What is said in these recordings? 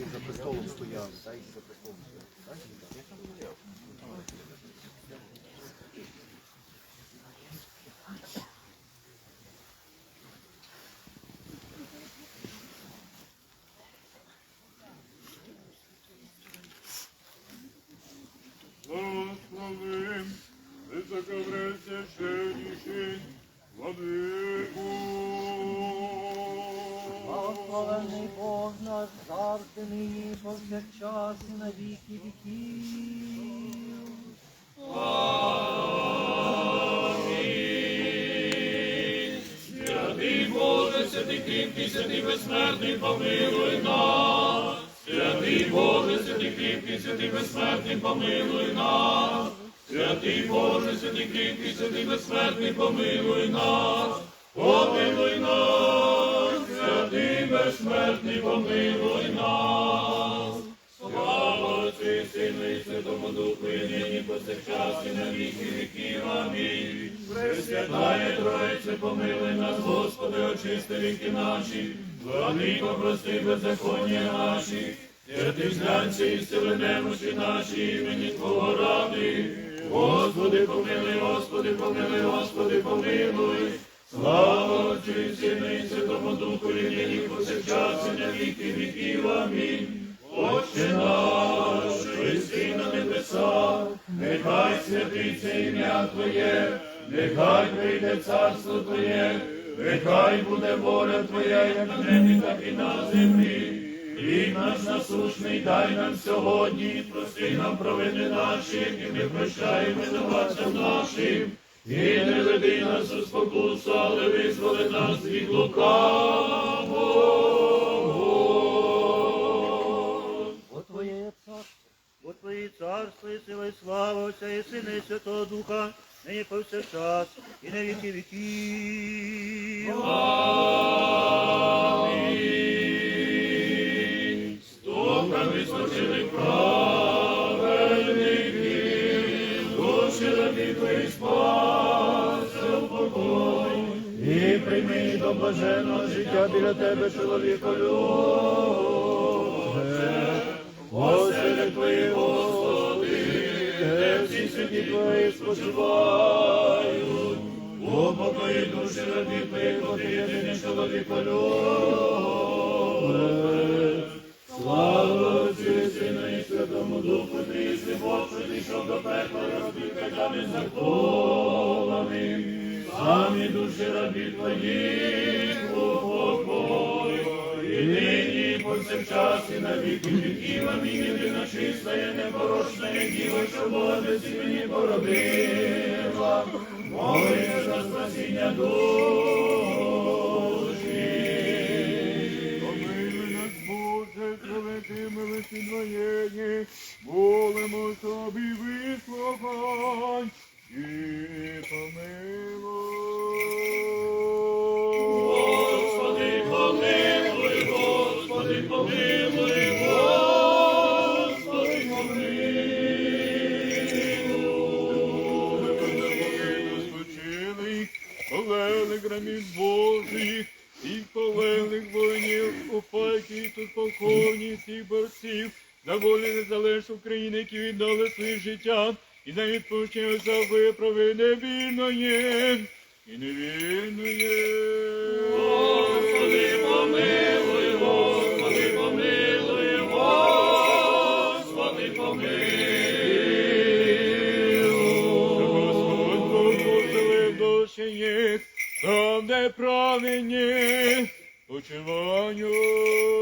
який за престолом стояв, так, який за престолом стояв. так? Благословим високопресвященніший владику. Благословений Бог наш, завжди повсякчас і на віки віків. Святий Боже, святий кріпкий, святий безсмертний, помилуй нас. Святий Боже, святий кріпкий, святий безсмертний, помилуй нас. Святий Боже, святий кріпкий, святий безсмертний, помилуй нас. Помилуй нас, святий безсмертний, помилуй нас. І Сину і Святому Духу, і нині повсякчас і на віки віків. Амінь. Пресвятає Троїце, помилуй нас, Господи, очисти віки наші, владико, прости беззаконня наші, святий зглянься і сили немощі наші, імені Твого ради. Господи, помилуй, Господи, помилуй, Господи, помилуй. Слава Отцю Сину і Святому Духу, і нині повсякчас і на віки віків. Амінь. Отче наш, небесах, нехай святиться ім'я Твоє, нехай прийде царство Твоє, нехай буде воля Твоя, як на небі, так і на землі. Хліб наш насушний дай нам сьогодні, прости нам провини наші, які ми прощаємо винуватцям нашим. І не веди нас у спокусу, але визволи нас від лукавого. Царство і сила і слава Отця і Сина і Святого Духа, нині повсякчас і на віки віків. Амінь. Стоками спочили праведники, душі раді твої спася в покой. І прийми до блаженного життя біля тебе, чоловіко любе. Господи, святі твої спочивають. У покої душі раді твоїх, бо ти єдиний чоловіко любе. Слава Отцю і Сину і Святому Духу, ти єси Бог, що зійшов до пекла, розбив кайдани закованим. Самі душі рабі твоїх повсякчас, і на віки віків, амінь, єдина чиста, є непорочна, є діва, що Бога мені породила. Молися за спасіння душі. Життя, і за відпущення за виправи вільної і невільної. Господи, помилуй, Господи, помилуй, Господи, помилуй. Господь Бог поселив душі їх, там, де праведні почиванню.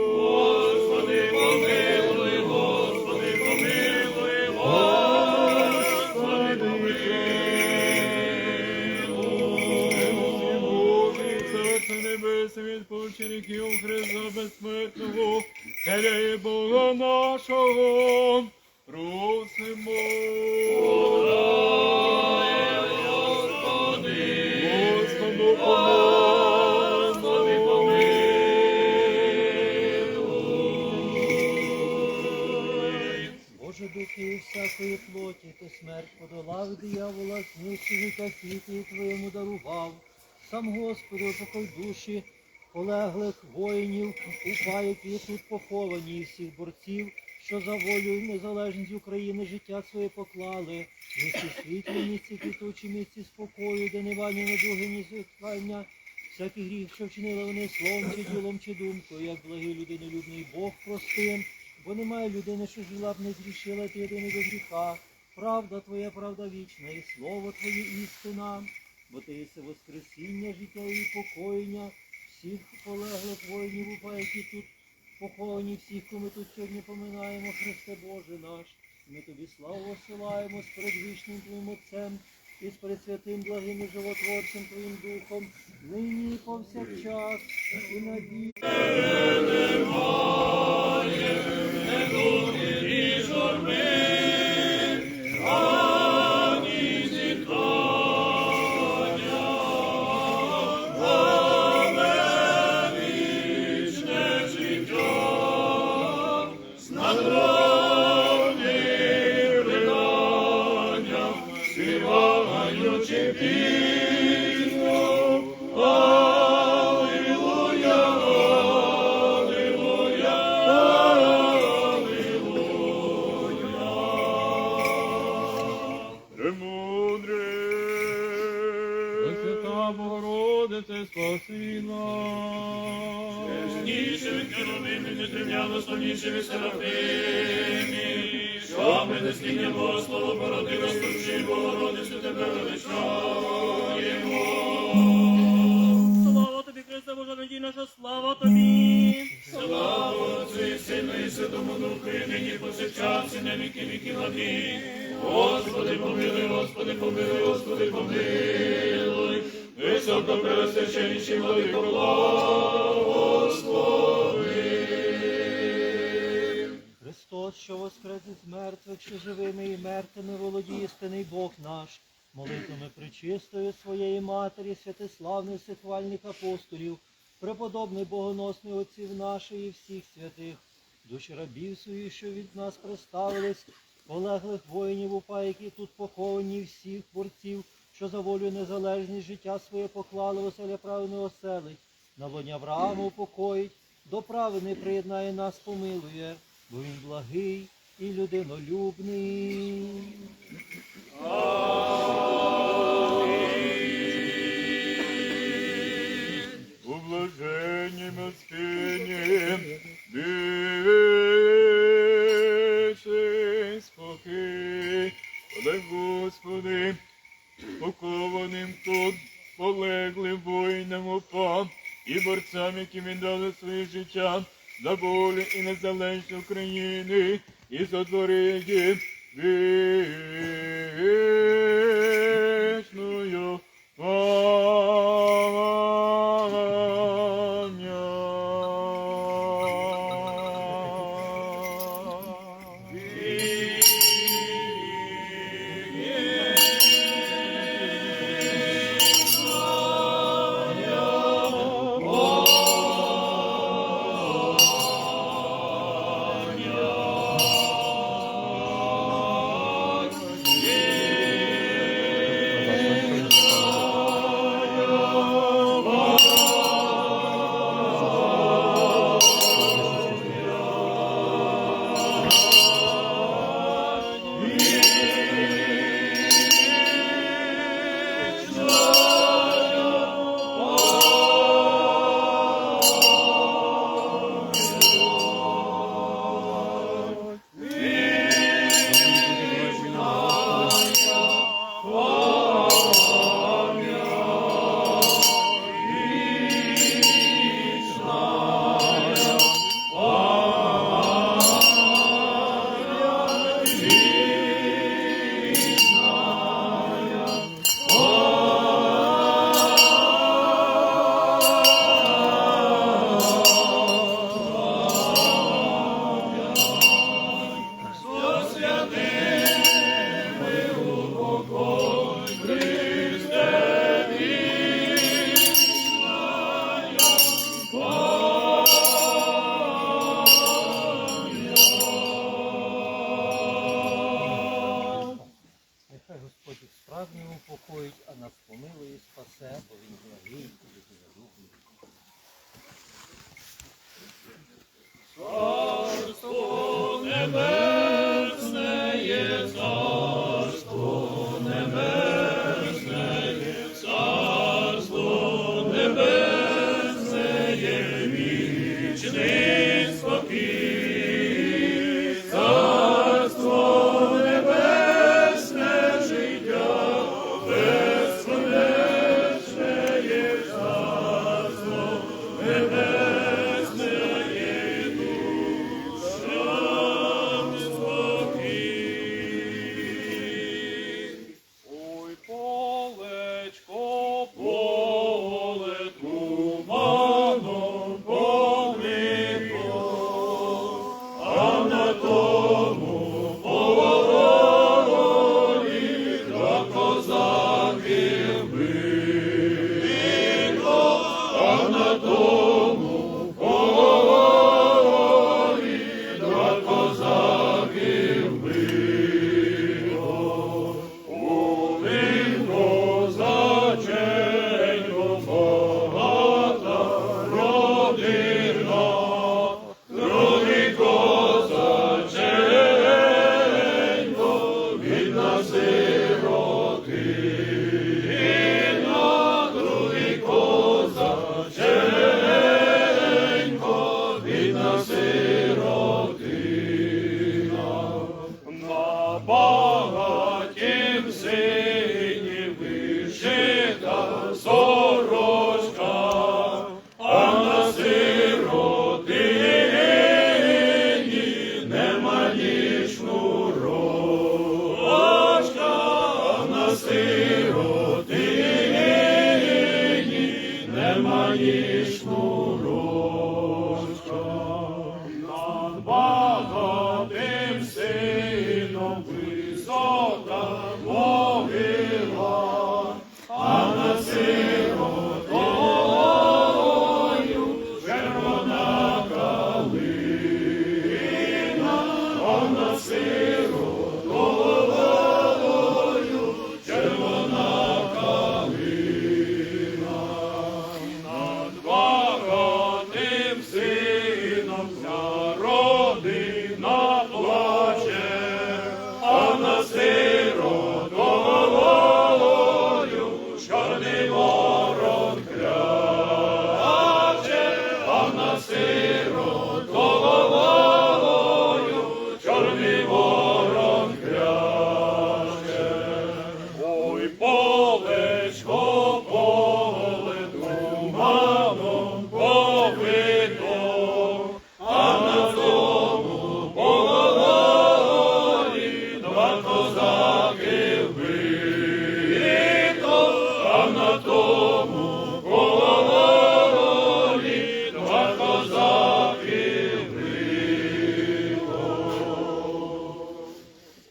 Господи, помилуй, Господи, відпочинків Христа безсмертного, Теля Бога нашого, просимо. Помилуй. Боже духи всякої плоті, ти смерть подолав диявола, знищив та світі твоєму дарував. Сам Господи, упокой душі полеглих воїнів, упа, які тут поховані, і всіх борців, що за волю і незалежність України життя своє поклали, місці світлі, місці квітучі, місці спокою, де нема ні недуги, ні зіткання, всякий гріх, що вчинили вони словом чи ділом, чи думкою, як благий людинолюбний Бог простим, бо немає людини, що жила б не зрішила ти єдиний до гріха. Правда твоя, правда вічна, і слово твоє істина, бо ти єси воскресіння, життя і покоєння всіх полеглих воїнів, упа, які тут поховані, всіх, кого ми тут сьогодні поминаємо, Христе Боже наш. Ми тобі славу осилаємо з передвічним Твоїм Отцем і з пресвятим благим і животворцем Твоїм Духом, нині повсякчас, і на від керовими, не тримяло славніше від серафимі, що ми не сління стучи, Богородицю тебе величаємо. Слава тобі, Христе, Божа надій наша, слава тобі. Слава Отцю і Сину і Святому Духу, і нині повсякчас, і на віки віки влади. Господи, помилуй, Господи, помилуй, Господи, помилуй. Високо пересвященніший владико, благослови. Христос, що воскрес із мертвих, що живими і мертвими володіє істинний Бог наш, молитвами причистої своєї матері, святиславних всехвальних апостолів, преподобний богоносний отців наших і всіх святих, душі рабів своїх, що від нас представились, полеглих воїнів упа, які тут поховані, всіх борців, що за волю незалежність життя своє поклали, оселя правильно оселить, на лоні Авраама упокоїть, до праведний приєднає нас, помилує, бо він благий і людинолюбний. У блаженні милостині, вічний спокій, але Господи, покованим тут полеглим воїнам упав і борцям, які віддали своє життя за волю і незалежність України, і за її вічною Amen. From козаки вбито, на тому полі два козаки.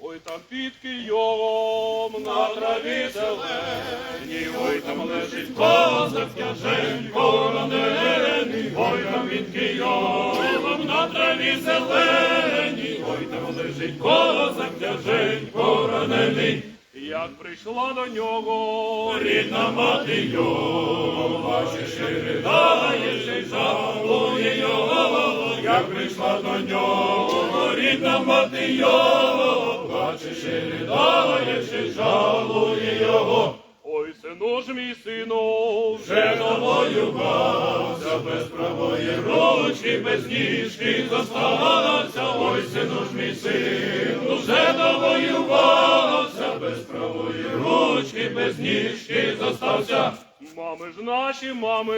Ой, там під Києвом на траві зеленій, ой, там лежить козак тяженько ранений, ой, там під Києвом на траві зеленій, ой, лежить козак затяжень, поранений, Як прийшла до нього рідна мати його, бачиш, і ридає, ще й жалує його, як прийшла до нього рідна мати його, бачиш, і ридає, ще й жалує його. Ж мій сину, вже навоювався, без правої ручки, без ніжки зоставався, ой, сину ж мій сину, вже навоювався, без правої ручки, без ніжки зостався. Мами ж наші мами,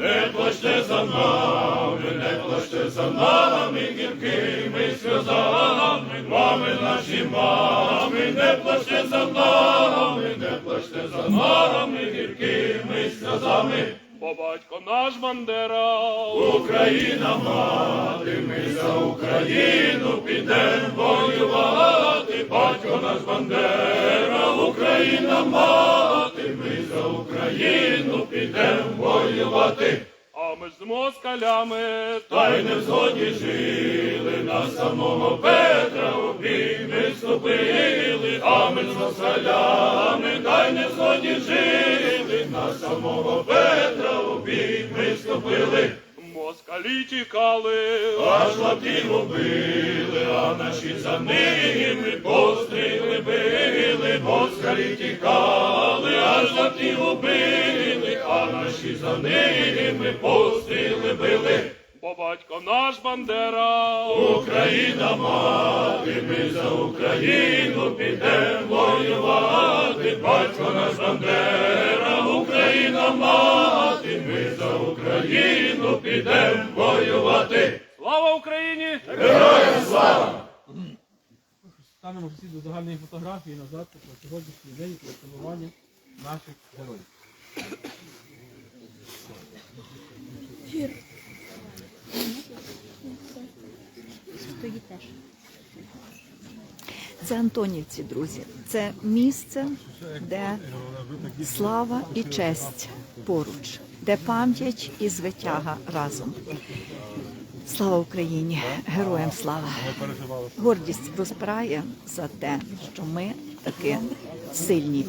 не плачте за нами, не плачте за нами, гіркими сльозами, мами наші мами, не плачте за нами, не плачте за нами, гіркими сльозами. Бо батько наш Бандера, Україна мати, ми за Україну підемо воювати, батько наш Бандера, Україна мати, Україну підемо воювати. А ми з москалями, та й не в згоді жили, на самого Петра у бій. Ми вступили, а ми з москалями, та й не в згоді жили, на самого Петра у бій. Ми Тікали, аж латів убили, а наші за ними постріли били, москалі тікали, аж латів убили, а наші за ними постріли били. Бо батько наш Бандера, Україна мати, ми за Україну підемо воювати, батько наш Бандера, Україна мати, ми за Україну підемо воювати. Слава Україні! Героям слава! Станемо всі до загальної фотографії назад про сьогоднішній день про вшанування наших героїв. Це Антонівці, друзі. Це місце, де слава і честь поруч, де пам'ять і звитяга разом. Слава Україні! Героям слава! Гордість розпирає за те, що ми таки сильні.